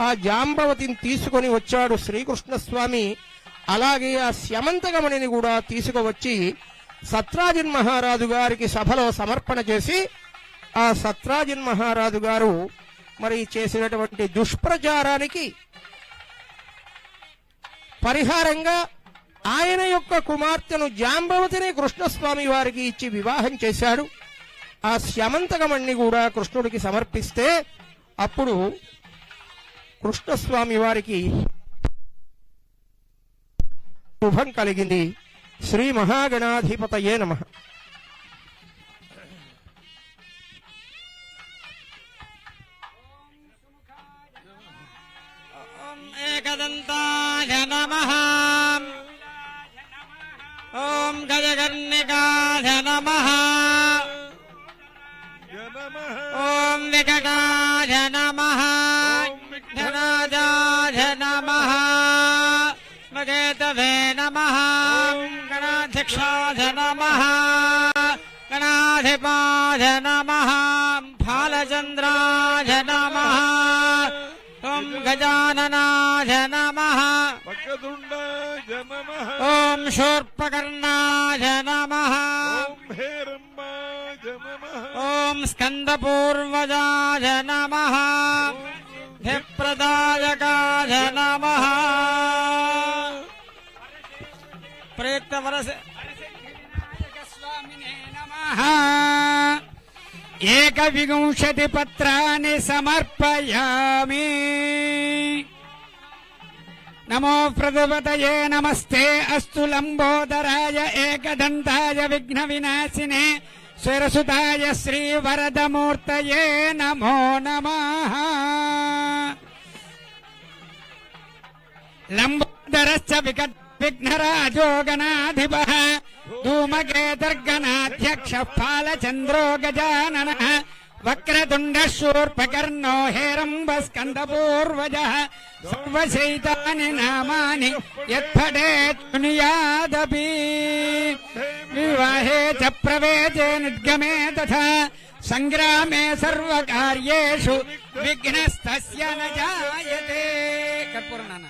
ఆ జాంబవతిని తీసుకొని వచ్చాడు శ్రీకృష్ణస్వామి. అలాగే ఆ శమంతగమణిని కూడా తీసుకువచ్చి సత్రాజిన్ మహారాజు గారికి సభలో సమర్పణ చేసి ఆ సత్రాజిన్ మహారాజు గారు మరి చేసినటువంటి దుష్ప్రచారానికి పరిహారంగా ఆయన యొక్క కుమార్తెను జాంబవతిని కృష్ణస్వామి వారికి ఇచ్చి వివాహం చేశాడు. ఆ శమంతకమణ్ణి కూడా కృష్ణుడికి సమర్పిస్తే అప్పుడు కృష్ణస్వామి వారికి శుభం కలిగింది. శ్రీ మహాగణాధిపతయే నమ. गणपकेतवे नमः गणाध्यक्षाध नमः गणाधिपाध नमः फालचन्द्राध नमः। ॐ गजाननाध नमः। ॐ शूर्पकर्णाध नमः। ॐ स्कन्दपूर्वजाध नमः। धिप्रदायकाध नमः। प्रयुक्तवरस स्वामिने नमः एकविंशतिपत्राणि समर्पयामि नमो प्रभुपतये नमस्ते अस्तु लम्बोदराय एकदन्ताय विघ्नविनाशिने सुरसुताय श्रीवरदमूर्तये नमो नमः लम्बोदरश्च विकट विघ्नराजो गणाधिपः धूमकेतर्गणाध्यक्षः फालचन्द्रो गजाननः वक्रतुण्डः शूर्पकर्णो हेरम्बस्कन्दपूर्वजः सर्वशैतानि नामानि यत्फटेत् शृणुयादपि विवाहे च प्रवेशे निर्गमे तथा सङ्ग्रामे सर्वकार्येषु विघ्नस्तस्य न जायते कर्पूरनाना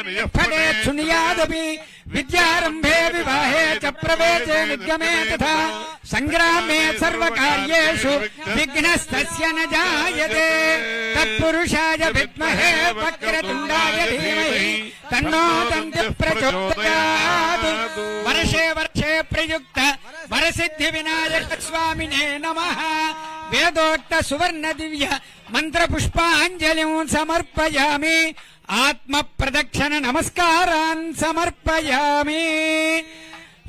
यः फलेत् शृणुयादपि विद्यारम्भे विवाहे च प्रवेशे निगमे तथा सङ्ग्रामे सर्वकार्येषु विघ्नस्तस्य न जायते तत्पुरुषाय विद्महे वक्रतुण्डाय धीमहि तन्नो दन्ति प्रचोदयात् वर्षे वर्षे प्रयुक्त वरसिद्धि विनायक स्वामिने नमः वेदोक्त सुवर्ण दिव्य मंत्र पुष्पाञ्जलिं समर्पयामि ఆత్మ ప్రదక్షిణ నమస్కారాన్ సమర్పయామి.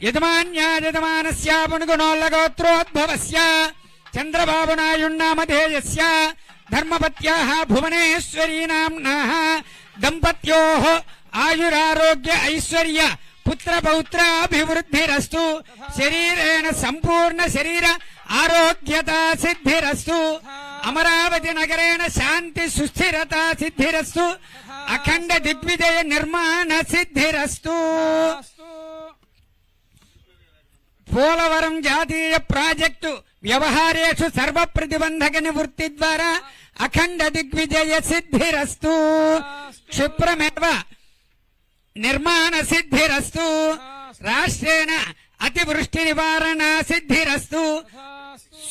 యజమాన్యాజమానస్యాపుణుగుణోల్లగోత్రోద్భవస్య చంద్రబాబునాయుణ్ణామధేయస్య ధర్మపత్యా భువనేశ్వరీ నాంనా దంపత్యో ఆయురారోగ్య ఐశ్వర్య పుత్ర పౌత్రాభివృద్ధిరస్తు. శరీరేణ సంపూర్ణ శరీర ఆరోగ్యత సిద్ధిరస్తు. అమరావతి నగరేణ శాంతి సుస్థిరత సిద్ధిరస్తు. అఖండ దిగ్విజయ నిర్మాణ సిద్ధిరస్తు. పోలవరం జాతీయ ప్రాజెక్టు వ్యవహారేషు సర్వ ప్రతిబంధక నివృత్తి ద్వారా అఖండ దిగ్విజయ సిద్ధిరస్తు. క్షిప్రమేవ నిర్మాణ సిద్ధిరస్తు. రాష్ట్రేణ అతివృష్టి నివారణ సిద్ధిరస్తు.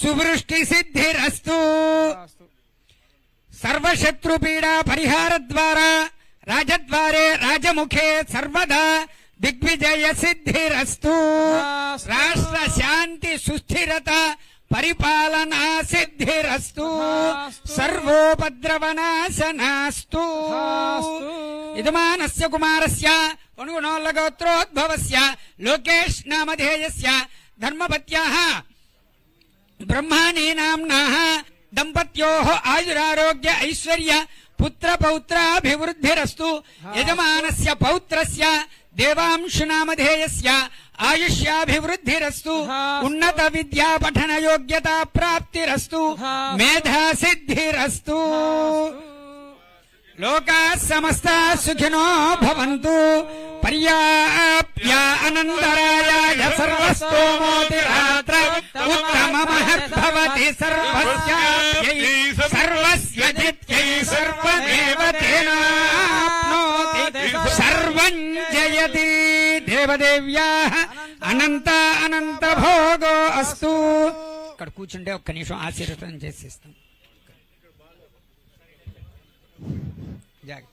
సువృష్టి సిద్ధిరస్తు. సర్వశత్రు పీడా పరిహార ద్వారా రాజద్వారే రాజముఖే సర్వదా దిగ్విజయ సిద్ధిరస్తు. రాష్ట్ర శాంతి సుస్థిరత పరిపాలనా సిద్ధిరస్తు. సర్వోపద్రవనాశనాస్తు. యజమానస్య కుమారస్య అనుగుణోల్లగోత్రోద్భవస్య లోకేష్ నామధేయస్య ధర్మపత్యాः दंपत्यो आयुरारोग्य ऐश्वर्य पुत्र पौत्राभिवृद्धिस्तु हाँ। यजमान पौत्र देवांशुनामधेयस्य आयुष्याभिवृद्धिस्तु हाँ। उन्नत विद्या पठन योग्यता प्राप्तिरस्तु हाँ। मेधा सिद्धिस्तु लोका समस्ता सुखिनो भवन्तु। అనంతరాయ సర్వస్తోమోతిరాత్ర ఉత్తమ మహద్భవతి సర్వస్యాప్యై సర్వస్య జిత్యై సర్వదేవతేనాప్నోతి సర్వం జయతి దేవదేవ్యాః అనంత అనంత భోగో అస్తు ఇక్కడ కూర్చుంటే ఒక్క నిమిషం ఆశీర్వదం చేసిస్తాం. జాగ్రత్త.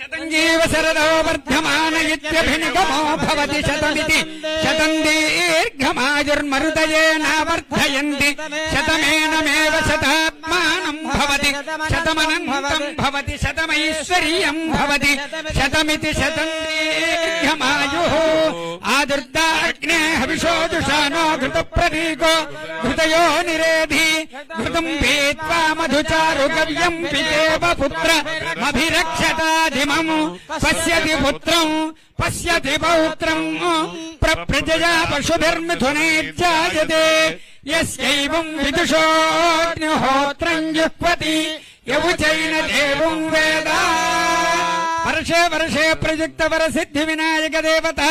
శతంజీవ శరదో వర్ధమాన ఇత్యభినిగమో భవతి శతమితి శతం దీర్ఘమాయుర్మరుదయేనావర్ధయంతి శతమేనమేవ శతాత్మానం భవతి శతమనంతం భవతి శతమైశ్వర్యం భవతి శతమితి శతం దీర్ఘమాయు आदर्दाग्ने हविषोदुषानो घृतप्रदीको, घृतयो निरेधि घृतम् पीत्वा मधुचारुगव्यम् पितेव पुत्रमभिरक्षताधिमम् पश्यति पुत्रम् पश्यति पौत्रम् प्रप्रजया पशुभिर्मिथुनेत्याजते यस्यैवम् विदुषोऽग्निहोत्रम् जुह्वति यवचैन देवम् वेदा। वर्षे वर्षे प्रयुक्तवरसिद्धिविनायकदेवता